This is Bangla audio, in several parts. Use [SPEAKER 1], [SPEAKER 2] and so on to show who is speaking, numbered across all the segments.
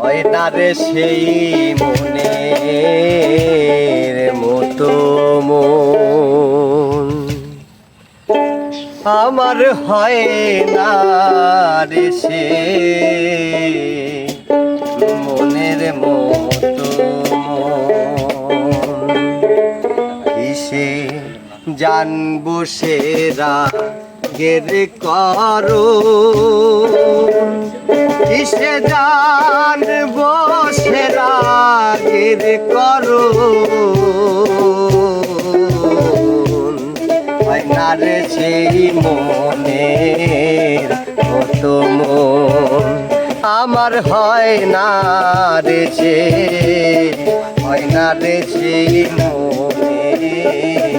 [SPEAKER 1] হয় না রে সেই মনের মতো মন। আমার হয় না সে মনের মতো মন। জানব সেরা গের করো কিসে জানব সেরা গের করো হয় না রে সেই মনের মতো মন। আমার হয় না রে হয় না রে সেই মনের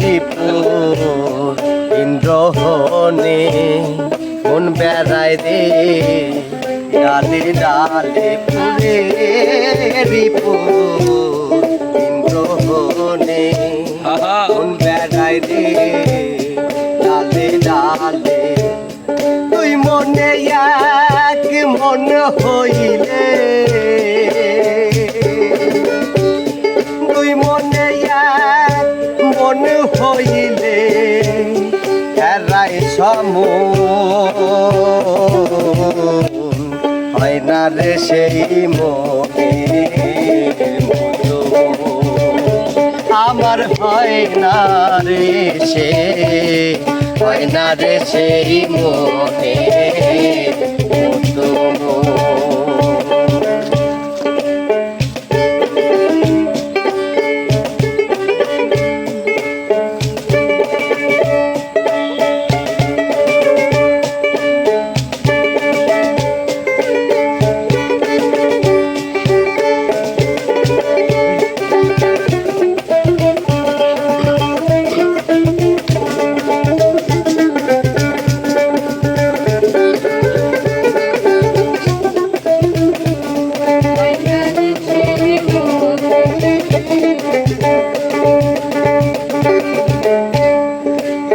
[SPEAKER 1] রিপুর ইন্দ্রহনে মন বেড়ায় রে ডালে ডালে পুরে রিপুর ইন্দ্রহনে মন বেড়ায় রে ডালে ডালে। তুই মনে এক মন হইলে হইলে এরাই সম হয় না রে সেই আমার হয় না রে সে, হয় না রে সেই মনের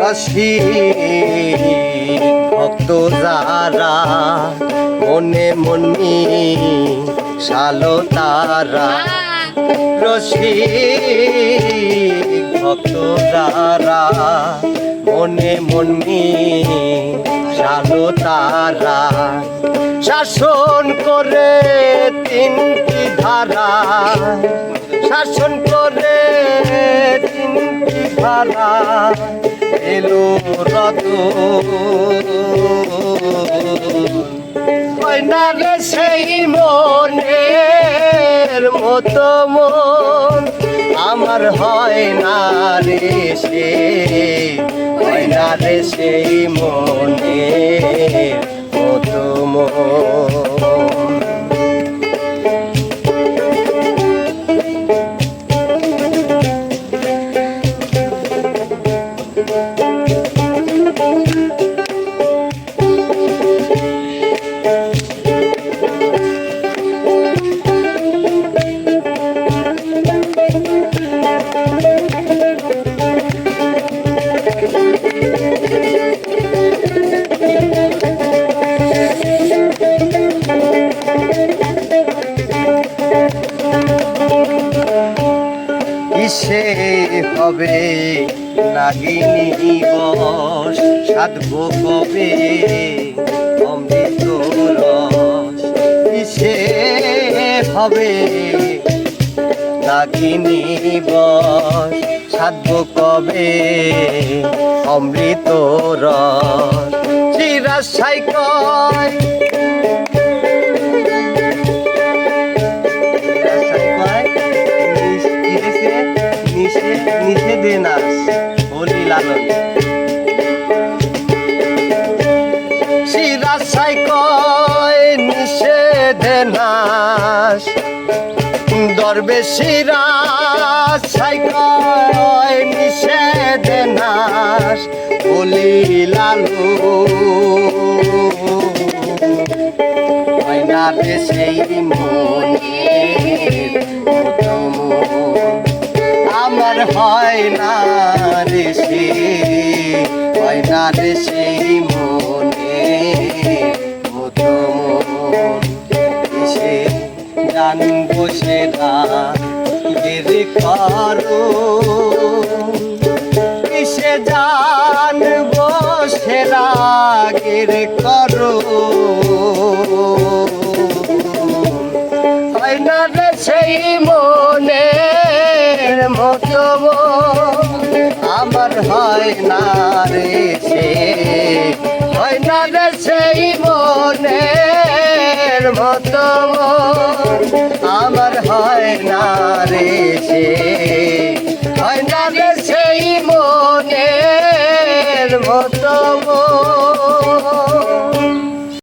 [SPEAKER 1] রসি ভক্ত যারা মনে মনি সালো তারা রসি ভক্ত যারা মনে মনি সালো তারা শাসন করে তিনটি ধারা। শাসন করে তিনটি ধারা এলো রত। রে সেই মনের মতো মন আমার হয় না সে। হয় সেই মনের মতো মন। হবে নাগিনী বস সাধব কবে? অমৃত রস কিসে হবে? নাগিনী বস সাধব কবে? অমৃত রস চিরাশাই কয়? কয় নিশ- হোলি লালন শিরাশাই কয় নিষেধে নাশ দরবেশিরা ছাই কয় নিষেধে নাশ মনে আমার হয় না হয় না রে সেই মনে মতো মন সে জানব সেরা এর করো। কিসে জানব সেরা গের করো। হয় না সেই মনের মতো আমার হয় না রে সেই মনের মতো।